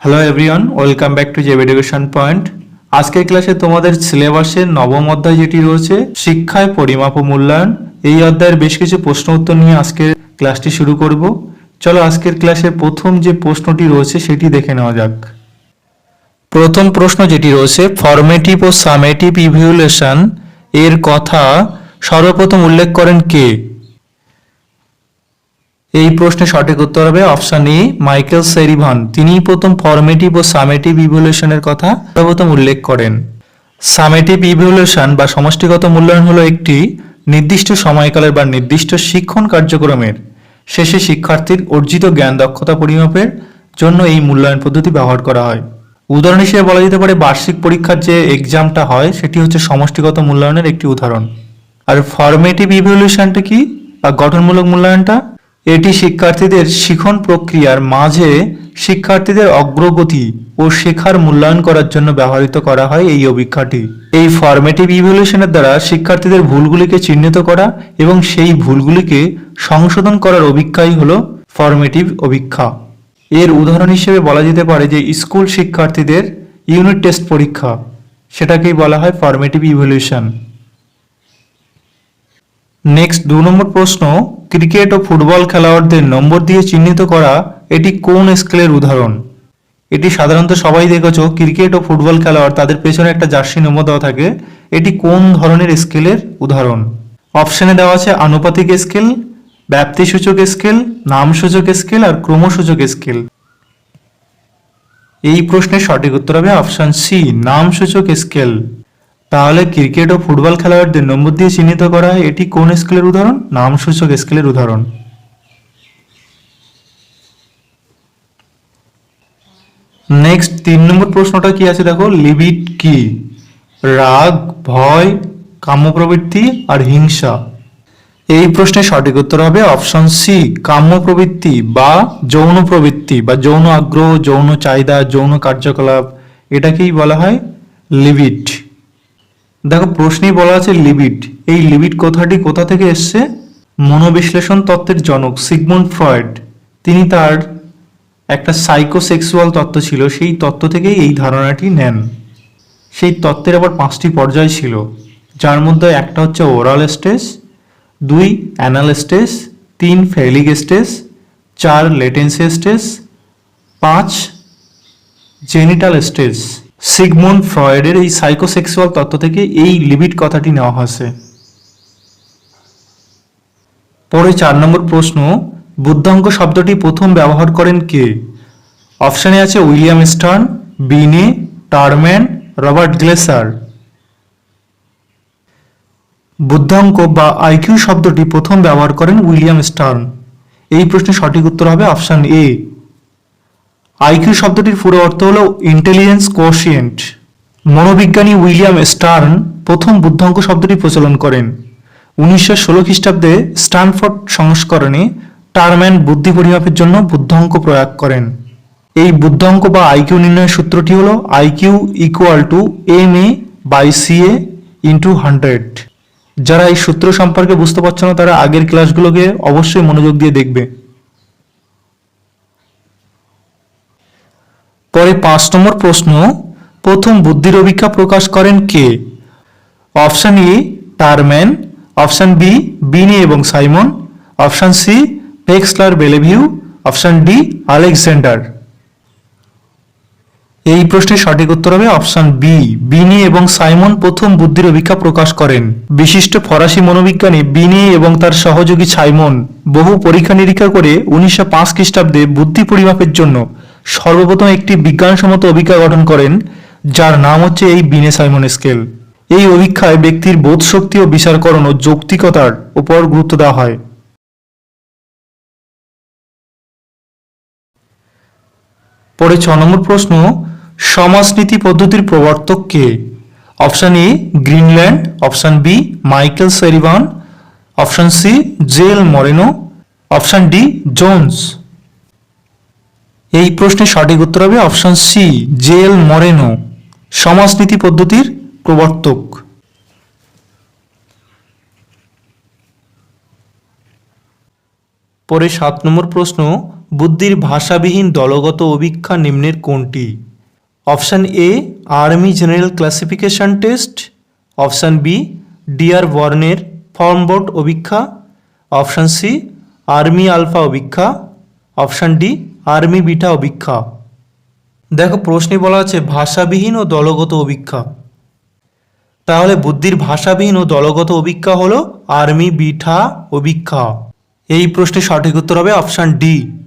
Hello everyone welcome back to Zeb education point আজকের ক্লাসে তোমাদের সিলেবাসের নবম অধ্যায় যেটি রয়েছে, শিক্ষায় পরিমাপ ও মূল্যায়ন। এই অধ্যায়ের বেশ কিছু প্রশ্ন উত্তর নিয়ে আজকের ক্লাসটি শুরু করব। চলো আজকের ক্লাসের প্রথম যে প্রশ্নটি রয়েছে, সেটি দেখে নেওয়া যাক। প্রথম প্রশ্ন যেটি রয়েছে ফরমেটিভ ও সামেটিভ ইভ্যালুয়েশন এর কথা সর্বপ্রথম উল্লেখ করেন কে? এই প্রশ্নের সঠিক উত্তর হবে অপশন এ, মাইকেল সেরিভন। তিনি প্রথম ফরমেটিভ ও সামেটিভ ইভলিউশনের কথা সর্বপ্রথম উল্লেখ করেন। সামেটিভ ইভলিউশন বা সমষ্টিগত মূল্যায়ন হলো একটি নির্দিষ্ট সময়কালের বা নির্দিষ্ট শিক্ষণ কার্যক্রমের শেষে শিক্ষার্থীর অর্জিত জ্ঞান দক্ষতা পরিমাপের জন্য এই মূল্যায়ন পদ্ধতি ব্যবহার করা হয়। উদাহরণ হিসেবে বলা যেতে পারে, বার্ষিক পরীক্ষার যে এক্সামটা হয়, সেটি হচ্ছে সমষ্টিগত মূল্যায়নের একটি উদাহরণ। আর ফরমেটিভ ইভলিউশনটা কি? বা গঠনমূলক মূল্যায়নটা? এটি শিক্ষার্থীদের শিখন প্রক্রিয়ার মাঝে শিক্ষার্থীদের অগ্রগতি ও শেখার মূল্যায়ন করার জন্য ব্যবহৃত করা হয় এই অভিক্ষাটি এই ফরমেটিভ ইভ্যালুয়েশনের দ্বারা শিক্ষার্থীদের ভুলগুলিকে চিহ্নিত করা এবং সেই ভুলগুলিকে সংশোধন করার অভিক্ষাই হলো ফরমেটিভ অভিক্ষা। এর উদাহরণ হিসেবে বলা যেতে পারে যে স্কুল শিক্ষার্থীদের ইউনিট টেস্ট পরীক্ষা, সেটাকেই বলা হয় ফরমেটিভ ইভ্যালুয়েশন নেক্সট দু নম্বর প্রশ্ন ক্রিকেট ও ফুটবল খেলোয়াড়দের নম্বর দিয়ে চিহ্নিত করা এটি কোন স্কেলের উদাহরণ? এটি সাধারণত সবাই দেখেছ ক্রিকেট ও ফুটবল খেলোয়াড় তাদের পেছনে একটা জার্সি নম্বর দেওয়া থাকে। এটি কোন ধরনের স্কেলের উদাহরণ? অপশনে দেওয়া আছে আনুপাতিক স্কেল ব্যাপ্তিসূচক স্কেল নামসূচক স্কেল আর ক্রমসূচক স্কেল এই প্রশ্নের সঠিক উত্তর হবে অপশন সি নামসূচক স্কেল তাহলে ক্রিকেট ও ফুটবল খেলোয়াড়দের নম্বর দিয়ে চিহ্নিত করা হয়, এটি কোন স্কেলের উদাহরণ? নামসূচক স্কেলের উদাহরণ। নেক্সট তিন নম্বর প্রশ্নটা কি আছে দেখো? লিবিট কি? রাগ, ভয়, কাম্যপ্রবৃত্তি আর হিংসা। এই প্রশ্নের সঠিক উত্তর হবে অপশন সি কাম্য প্রবৃত্তি বা যৌন প্রবৃত্তি বা যৌন আগ্রহ, যৌন চাহিদা, যৌন কার্যকলাপ। এটাকেই বলা হয় লিবিট দেখো, প্রশ্নেই বলা আছে লিবিট এই লিবিট কথাটি কোথা থেকে এসছে? মনোবিশ্লেষণ তত্ত্বের জনক সিগমুন্ড ফ্রয়েড। তিনি তার একটা সাইকোসেক্সুয়াল তত্ত্ব ছিল, সেই তত্ত্ব থেকেই এই ধারণাটি নেন। সেই তত্ত্বের আবার পাঁচটি পর্যায় ছিল, যার মধ্যে একটা হচ্ছে ওরাল স্টেজ দুই অ্যানাল স্টেজ তিন ফেলিক স্টেজ চার লেটেন্সি স্টেজ পাঁচ জেনিটাল স্টেজ সিগমুন্ড ফ্রয়েডের এই সাইকোসেক্সুয়াল তত্ত্ব থেকে এই লিমিট কথাটি নেওয়া হয়েছে। পরে চার নম্বর প্রশ্ন বুদ্ধাঙ্ক শব্দটি প্রথম ব্যবহার করেন কে? অপশানে আছে William Stern, Binet, Terman, Robert Glaser. বুদ্ধাঙ্ক বা আইকিউ শব্দটি প্রথম ব্যবহার করেন উইলিয়াম স্টার্ন। এই প্রশ্নের সঠিক উত্তর হবে অপশান এ। আইকিউ শব্দটির পুরো অর্থ হলো ইন্টেলিজেন্স কোশিয়েন্ট মনোবিজ্ঞানী উইলিয়াম স্টার্ন প্রথম বুদ্ধাঙ্ক শব্দটি প্রচলন করেন। উনিশশো ষোলো খ্রিস্টাব্দে স্ট্যানফোর্ড সংস্করণে টারম্যান বুদ্ধি পরিমাপের জন্য বুদ্ধাঙ্ক প্রয়োগ করেন। এই বুদ্ধাঙ্ক বা আইকিউ নির্ণয়ের সূত্রটি হলো IQ equal to M A by C A into hundred যারা এই সূত্র সম্পর্কে বুঝতে পারছ না, তারা আগের ক্লাসগুলোকে অবশ্যই মনোযোগ দিয়ে দেখবে। পরে পাঁচ নম্বর প্রশ্ন, প্রথম বুদ্ধির অভিক্ষা প্রকাশ করেন কে? Option A, Terman. Option B, Binet এবং Simon. Option C Wechsler Bellevue. Option D, Alexander. এই প্রশ্নের সঠিক উত্তর হবে অপশন বি, বিনি এবং সাইমন প্রথম বুদ্ধির অভিক্ষা প্রকাশ করেন। বিশিষ্ট ফরাসি মনোবিজ্ঞানী বিনি এবং তার সহযোগী সাইমন বহু পরীক্ষা নিরীক্ষা করে উনিশশো পাঁচ খ্রিস্টাব্দে বুদ্ধি পরিমাপের জন্য সর্বপ্রথম একটি বিজ্ঞানসম্মত অভিজ্ঞা গঠন করেন, যার নাম হচ্ছে এই বিনে সাইমন স্কেল। এই অভিক্ষায় ব্যক্তির বোধ শক্তি ও বিচারকরণ ও যৌক্তিকতার উপর গুরুত্ব দেওয়া হয়। পরে ছ নম্বর প্রশ্ন, সমাজনীতি পদ্ধতির প্রবর্তক কে? Option A, Greenland. Option B, Michael সেরিভান option C, J L Moreno. Option D, Jones. এই প্রশ্নের সঠিক উত্তর হবে option C J L Moreno, সমাজনীতি পদ্ধতির প্রবর্তক। পরে সাত নম্বর প্রশ্ন, বুদ্ধির ভাষাবিহীন দলগত অভীক্ষা নিম্নের কোনটি? Option A army general classification test. Option B DR বর্ণের ফর্ম বোর্ড অভীক্ষা। অপশান সি আর্মি আলফা অভীক্ষা। অপশান ডি আর্মি বিটা অভীক্ষা। দেখো, প্রশ্নে বলা আছে, ভাষাবিহীন ও দলগত অভীক্ষা। তাহলে বুদ্ধির ভাষাবিহীন ও দলগত অভীক্ষা হলো আর্মি বিঠা অভীক্ষা। এই প্রশ্নের সঠিক উত্তর হবে অপশান ডি।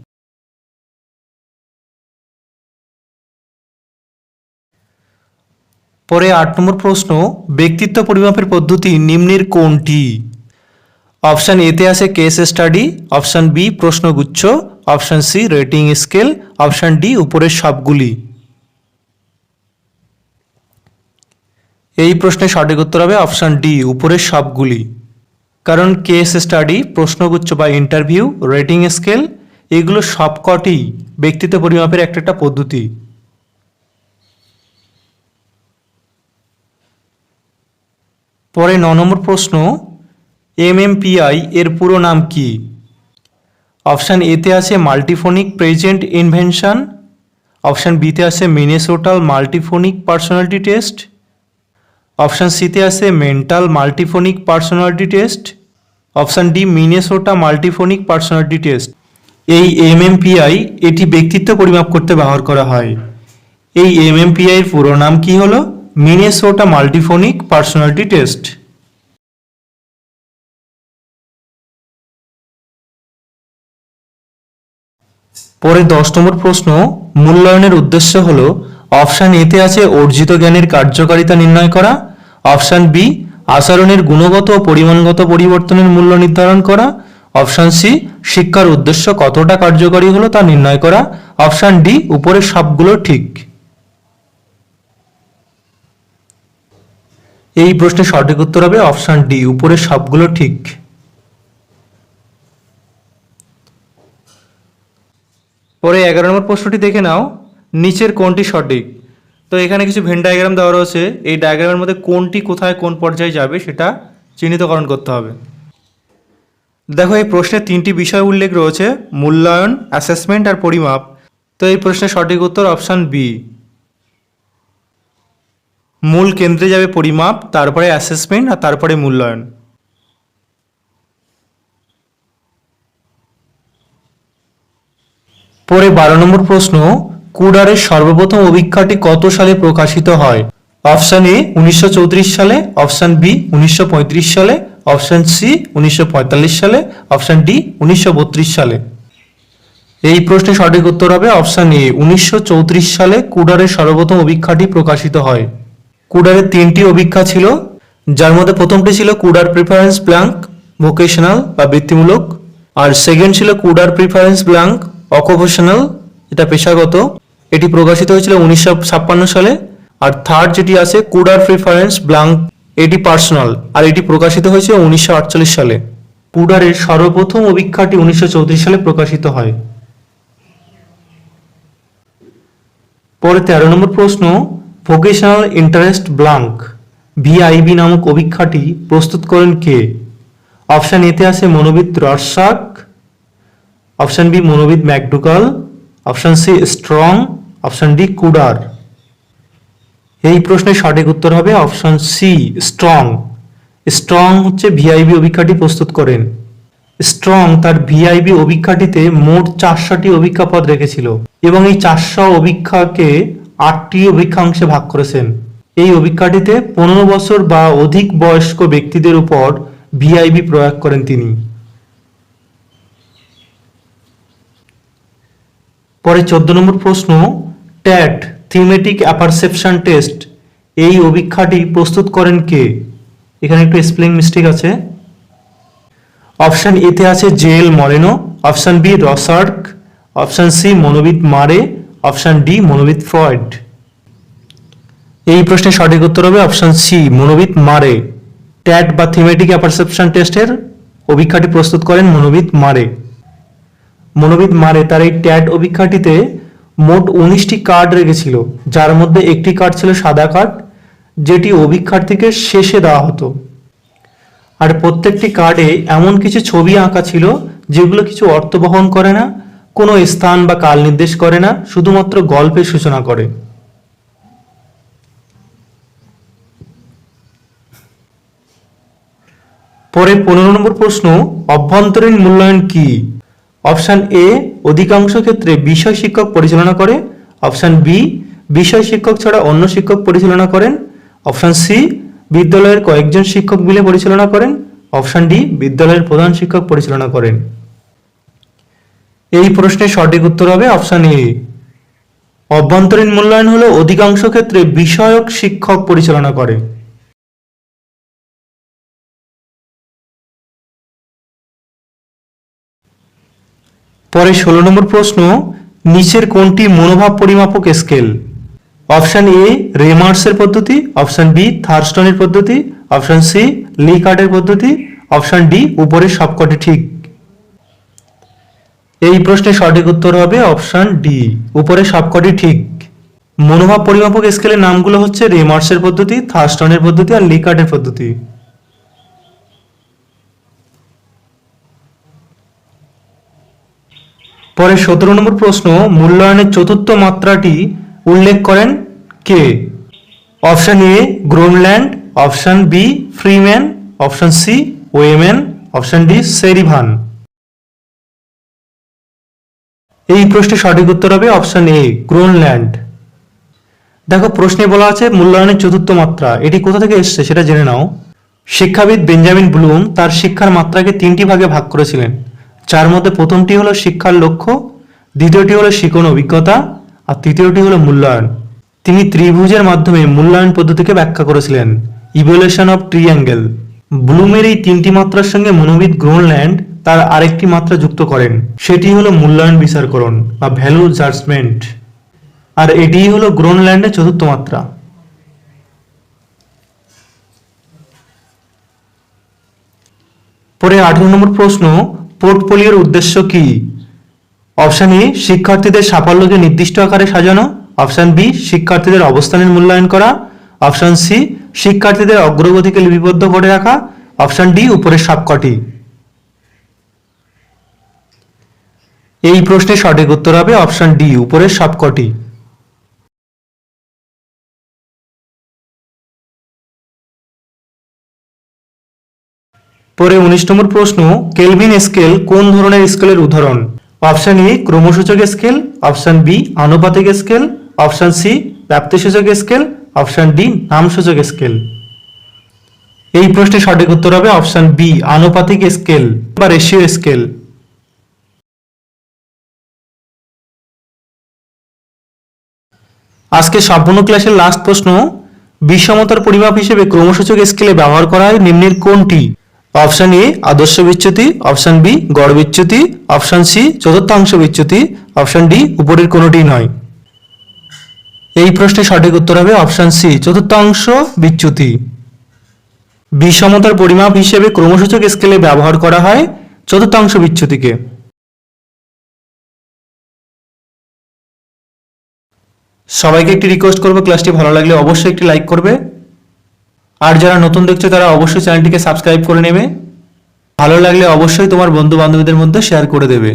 পরে আট নম্বর প্রশ্ন, ব্যক্তিত্ব পরিমাপের পদ্ধতি নিম্নের কোনটি? অপশান এতে আছে case study option B প্রশ্নগুচ্ছ, option C rating scale option D উপরের সবগুলি। এই প্রশ্নের সঠিক উত্তর হবে অপশান ডি, উপরের সবগুলি। কারণ কেস স্টাডি প্রশ্নগুচ্ছ বা ইন্টারভিউ রেটিং স্কেল এগুলো সবকটি ব্যক্তিত্ব পরিমাপের একটা একটা পদ্ধতি। পরে ন নম্বর প্রশ্ন এমএমপিআই এর পুরো নাম কি? অপশান এতে আছে মাল্টিফোনিক প্রেজেন্ট ইনভেনশন। অপশান বিতে আছে মিনেসোটাল মাল্টিফোনিক পার্সোনালিটি টেস্ট। অপশান সিতে আছে mental multiphasic personality test. Option D Minnesota multiphasic personality test. এই এমএমপিআই এটি ব্যক্তিত্ব পরিমাপ করতে ব্যবহার করা হয়। এই এমএমপিআই এর পুরো নাম কি হলো? Minnesota multiphasic personality test. পরে দশ নম্বর প্রশ্ন, মূল্যায়নের উদ্দেশ্য হল অপশান এতে আছে অর্জিত জ্ঞানের কার্যকারিতা নির্ণয় করা। অপশান বি, আচরণের গুণগত ও পরিমাণগত পরিবর্তনের মূল্য নির্ধারণ করা। অপশান সি, শিক্ষার উদ্দেশ্য কতটা কার্যকরী হলো তা নির্ণয় করা। অপশান ডি, উপরের সবগুলো ঠিক। এই প্রশ্নের সঠিক উত্তর হবে অপশান ডি, উপরের সবগুলো ঠিক। পরে এগারো নম্বর প্রশ্নটি দেখে নাও। নিচের কোনটি সঠিক? তো এখানে কিছু ভেন ডায়াগ্রাম দেওয়া রয়েছে। এই ডায়াগ্রামের মধ্যে কোনটি কোথায় কোন পর্যায়ে যাবে সেটা চিহ্নিতকরণ করতে হবে। দেখো, এই প্রশ্নে তিনটি বিষয় উল্লেখ রয়েছে, মূল্যায়ন অ্যাসেসমেন্ট আর পরিমাপ। তো এই প্রশ্নের সঠিক উত্তর অপশান বি মূল কেন্দ্রে যাবে পরিমাপ, তারপরে অ্যাসেসমেন্ট আর তারপরে মূল্যায়ন। পরে বারো নম্বর প্রশ্ন, কুডারের সর্বপ্রথম অভিক্ষাটি কত সালে প্রকাশিত হয়? অপশান এ, উনিশশো চৌত্রিশ সালে, অপশান বি, উনিশশো পঁয়ত্রিশ সালে, অপশান সি, উনিশশো পঁয়তাল্লিশ সালে, অপশান ডি, উনিশশো বত্রিশ সালে। এই প্রশ্নের সঠিক উত্তর হবে অপশান এ, উনিশশো চৌত্রিশ সালে কুডারের সর্বপ্রথম অভিক্ষাটি প্রকাশিত হয়। কুডারের তিনটি অভিক্ষা ছিল, যার মধ্যে প্রথমটি ছিল কুডার প্রিফারেন্স ব্ল্যাঙ্ক ভোকেশনাল বা বৃত্তিমূলক, আর সেকেন্ড ছিল কুডার প্রিফারেন্স ব্ল্যাঙ্ক অকুপেশনাল এটা পেশাগত, এটি প্রকাশিত হয়েছিল উনিশশো ছাপ্পান্ন সালে। আর থার্ড যেটি আছে কুডার প্রিফারেন্স ব্ল্যাঙ্ক এটি পার্সোনাল আর এটি প্রকাশিত হয়েছে উনিশশো আটচল্লিশ সালে। কুডারের সর্বপ্রথম অভিক্ষাটি উনিশশো চৌত্রিশ সালে প্রকাশিত হয়। পরে তেরো নম্বর প্রশ্ন ভোকেশনাল ইন্টারেস্ট ব্লাঙ্ক ভিআইবি নামক অভিক্ষাটি প্রস্তুত করেন কে? অপশান এতে আছে মনোবিদ রসাক option B মনোবিদ McDougall option C strong option D Kuder এই প্রশ্নের সঠিক উত্তর হবে অপশান সি স্ট্রং স্ট্রং হচ্ছে ভিআইবি অভিক্ষাটি প্রস্তুত করেন। স্ট্রং তার ভিআইবি অভিক্ষাটিতে মোট চারশোটি অভিক্ষা পদ রেখেছিল এবং এই চারশো অভিক্ষাকে আটটি অভিক্ষাংশে ভাগ করেছেন। এই অভিক্ষাটিতে পনেরো বছর বা অধিক বয়স্ক ব্যক্তিদের উপর ভিআইবি প্রয়োগ করেন তিনি। পরে চোদ্দ নম্বর প্রশ্ন ট্যাট থিমেটিক অ্যাপারসেপশন টেস্ট, এই অভিক্ষাটি প্রস্তুত করেন কে? এখানে একটু স্পেলিং মিস্টেক আছে। অপশান এতে আছে J L Moreno option B Rorschach option C মনোবিদ Murray option D মনোবিদ Freud এই প্রশ্নের সঠিক উত্তর হবে অপশান সি মনোবিদ মারে ট্যাট বা থিমেটিক অ্যাপারসেপশন টেস্টের অভিক্ষাটি প্রস্তুত করেন মনোবিদ মারে মনোবিদ মারে তার এই ট্যাট অভিক্ষাটিতে মোট উনিশটি কার্ড রেখেছিল, যার মধ্যে একটি কার্ড ছিল সাদা কার্ড, যেটি অভিক্ষার্থীকে শেষে দেওয়া হতো। আর প্রত্যেকটি কার্ডে এমন কিছু ছবি আঁকা ছিল, যেগুলো কিছু অর্থ বহন করে না, কোনো স্থান বা কাল নির্দেশ করে না, শুধুমাত্র গল্পের সূচনা করে। পরে পনেরো নম্বর প্রশ্ন, অভ্যন্তরীণ মূল্যায়ন কি? অপশান এ অধিকাংশ ক্ষেত্রে বিষয় শিক্ষক পরিচালনা করে। অপশান বি বিষয় শিক্ষক ছাড়া অন্য শিক্ষক পরিচালনা করেন। অপশান সি বিদ্যালয়ের কয়েকজন শিক্ষক মিলে পরিচালনা করেন। অপশান ডি বিদ্যালয়ের প্রধান শিক্ষক পরিচালনা করেন। এই প্রশ্নের সঠিক উত্তর হবে অপশান এ অভ্যন্তরীণ মূল্যায়ন হলো অধিকাংশ ক্ষেত্রে বিষয়ক শিক্ষক পরিচালনা করে। পরে ষোলো নম্বর প্রশ্ন, নিচের কোনটি মনোভাব পরিমাপক স্কেল? অপশান এ রেমার্সের পদ্ধতি, অপশন বি থার্স্টনের পদ্ধতি, অপশান সি লি কার্ডের পদ্ধতি, অপশান ডি উপরের সবকটি ঠিক। এই প্রশ্নের সঠিক উত্তর হবে অপশান ডি উপরে সবকটি ঠিক। মনোভাব পরিমাপক স্কেলের নামগুলো হচ্ছে রেমার্সের পদ্ধতি, থার্স্টনের পদ্ধতি আর লি কার্ডের পদ্ধতি। পরে সতেরো নম্বর প্রশ্ন, মূল্যায়নের চতুর্থ মাত্রাটি উল্লেখ করেন কে? Option A, Gronlund, option B, Freeman, option C Wayman option D, সেরিভান। এই প্রশ্নের সঠিক উত্তর হবে অপশান এ, গ্রোনল্যান্ড। দেখো, প্রশ্নে বলা আছে মূল্যায়নের চতুর্থ মাত্রা। এটি কোথা থেকে এসছে সেটা জেনে নাও। শিক্ষাবিদ বেঞ্জামিন ব্লুম তার শিক্ষার মাত্রাকে তিনটি ভাগে ভাগ করেছিলেন। যার মধ্যে প্রথমটি হলো শিক্ষার লক্ষ্য, দ্বিতীয়টি হলো শিখন অভিজ্ঞতা, আর তৃতীয়টি হলো মূল্যায়ন। তিনি ত্রিভুজের মাধ্যমে মূল্যায়ন পদ্ধতিকে ব্যাখ্যা করেছিলেন ইভলিউশন অফ ট্রিঅ্যাঙ্গেল ব্লুমের এই তিনটি মাত্রার সঙ্গে মনোবিদ গ্রোনল্যান্ড তার আরেকটি মাত্রা যুক্ত করেন, সেটি হলো মূল্যায়ন বিচারকরণ বা ভ্যালু জাজমেন্ট। আর এটিই হলো গ্রোনল্যান্ডের চতুর্থ মাত্রা। পরে আঠেরো নম্বর প্রশ্ন পোর্টফোলিওর উদ্দেশ্য কি? অপশন এ, শিক্ষার্থীদের সাফল্যকে নির্দিষ্ট আকারে সাজানো। অপশন বি, শিক্ষার্থীদের অবস্থানের মূল্যায়ন করা। অপশন সি, শিক্ষার্থীদের অগ্রগতিকে লিপিবদ্ধ করে রাখা। অপশন ডি, উপরের সবকটি। এই প্রশ্নের সঠিক উত্তর হবে অপশন ডি, উপরের সবকটি। পরে উনিশ নম্বর প্রশ্ন, কেলভিন স্কেল কোন ধরনের স্কেলের উদাহরণ? অপশন এ, ক্রমসূচক স্কেল, অপশন বি, আনুপাতিক স্কেল, অপশন সি, ব্যাপ্তিসূচক স্কেল, অপশন ডি, নামসূচক স্কেল। এই প্রশ্নের সঠিক উত্তর হবে অপশন বি, আনুপাতিক স্কেল বা রেশিও স্কেল। আজকে সম্পূর্ণ ক্লাসের লাস্ট প্রশ্ন, বিষমতার পরিমাপ হিসেবে ক্রমসূচক স্কেলে ব্যবহার করা হয় নিম্নের কোনটি? অপশন এ আদর্শ বিচ্যুতি। অপশন বি গড় বিচ্যুতি। অপশন সি চতুর্থাংশ বিচ্যুতি। অপশন ডি উপরের কোনোটি নয়। এই প্রশ্নের সঠিক উত্তর হবে অপশন সি চতুর্থাংশ বিচ্যুতি। বিষমতার পরিমাপ হিসেবে ক্রমসূচক স্কেলে ব্যবহার করা হয় চতুর্থাংশ বিচ্যুতিকে। সবাইকে একটি রিকোয়েস্ট করব ক্লাসটি ভালো লাগলে অবশ্যই একটি লাইক করবে। আর যারা নতুন দেখছ, তারা অবশ্যই চ্যানেলটিকে সাবস্ক্রাইব করে নেবে। ভালো লাগলে অবশ্যই তোমার বন্ধু বান্ধবীদের মধ্যে শেয়ার করে দেবে।